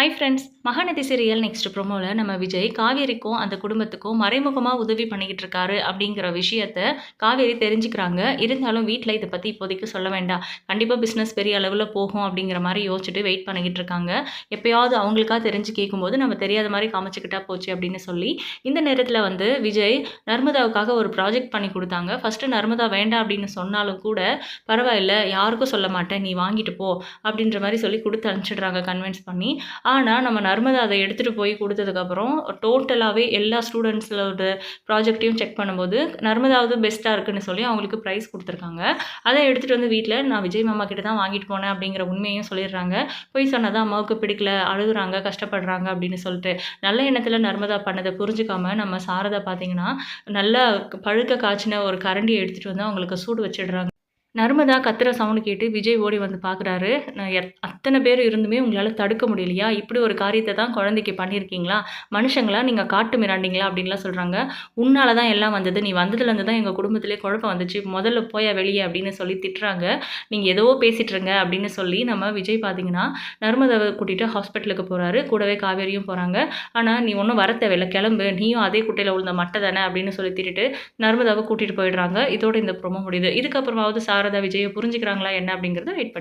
Hi friends Mahanadi serial next ப்ரோமோவில் நம்ம விஜய் காவேரிக்கும் அந்த குடும்பத்துக்கும் மறைமுகமாக உதவி பண்ணிக்கிட்டு இருக்காரு அப்படிங்கிற விஷயத்த காவேரி தெரிஞ்சுக்கிறாங்க. இருந்தாலும் வீட்டில் இதை பற்றி இப்போதைக்கு சொல்ல வேண்டாம். கண்டிப்பாக பிஸ்னஸ் பெரிய அளவில் போகும் அப்படிங்கிற மாதிரி யோசிச்சுட்டு வெயிட் பண்ணிக்கிட்டு இருக்காங்க. எப்பயாவது அவங்களுக்காக தெரிஞ்சு கேட்கும்போது நம்ம தெரியாத மாதிரி காமிச்சிக்கிட்டா போச்சு அப்படின்னு சொல்லி இந்த நேரத்தில் வந்து விஜய் நர்மதாவுக்காக ஒரு ப்ராஜெக்ட் பண்ணி கொடுத்தாங்க. ஃபஸ்ட்டு நர்மதா வேண்டாம் அப்படின்னு சொன்னாலும் கூட பரவாயில்ல யாருக்கும் சொல்ல மாட்டேன். நீ வாங்கிட்டு போ. அப்படின்ற மாதிரி சொல்லி கொடுத்து அனுப்பிச்சிடுறாங்க கன்வின்ஸ் பண்ணி. ஆனால் நம்ம நர்மதா அதை எடுத்துகிட்டு போய் கொடுத்ததுக்கப்புறம் டோட்டலாகவே எல்லா ஸ்டூடெண்ட்ஸோட ப்ராஜெக்டையும் செக் பண்ணும்போது நர்மதாவது பெஸ்ட்டாக இருக்குன்னு சொல்லி அவங்களுக்கு ப்ரைஸ் கொடுத்துருக்காங்க. அதை எடுத்துகிட்டு வந்து வீட்டில் நான் விஜய் மாமா கிட்ட தான் வாங்கிட்டு போனேன் அப்படிங்கிற உண்மையும் சொல்லிடுறாங்க. போய் சொன்னதான் அம்மாவுக்கு பிடிக்கல அழுகுறாங்க கஷ்டப்படுறாங்க அப்படின்னு சொல்லிட்டு நல்ல எண்ணத்தில் நர்மதா பண்ணதை புரிஞ்சுக்காம நம்ம சாரதா பார்த்தீங்கன்னா நல்லா பழுக்க காய்ச்சின ஒரு கரண்டியை எடுத்துகிட்டு வந்து அவங்களுக்கு சூடு வச்சிடுறாங்க. நர்மதா கத்துற சவுண்டு கேட்டு விஜய் ஓடி வந்து பார்க்குறாரு நான் எத் அத்தனை பேர் இருந்துமே உங்களால் தடுக்க முடியலையா? இப்படி ஒரு காரியத்தை தான் குழந்தைக்கு பண்ணியிருக்கீங்களா? மனுஷங்களா நீங்கள் காட்டு மிராண்டிங்களா? அப்படின்லாம் சொல்கிறாங்க உன்னால தான் எல்லாம் வந்தது. நீ வந்ததுலேருந்து தான் எங்கள் குடும்பத்திலே குழப்பம் வந்துச்சு. முதல்ல போயா வெளியே அப்படின்னு சொல்லி திட்டுறாங்க. நீங்கள் ஏதோ பேசிட்டுருங்க அப்படின்னு சொல்லி நம்ம விஜய் பார்த்தீங்கன்னா நர்மதாவை கூட்டிகிட்டு ஹாஸ்பிட்டலுக்கு போகிறாரு கூடவே காவேரியும் போகிறாங்க ஆனால் நீ ஒன்றும் வர தேவையில்லை. கிளம்பு. நீயும் அதே குட்டையில் உழுந்த மட்டை தானே அப்படின்னு சொல்லி திட்டுட்டு நர்மதாவை கூட்டிகிட்டு போயிடுறாங்க. இதோட இந்த ப்ரோமோ முடியுது. இதுக்கப்புறமாவது சாரதா விஜயை புரிஞ்சுக்கிறாங்களா என்ன அப்படிங்கிறத வெயிட் பண்ணி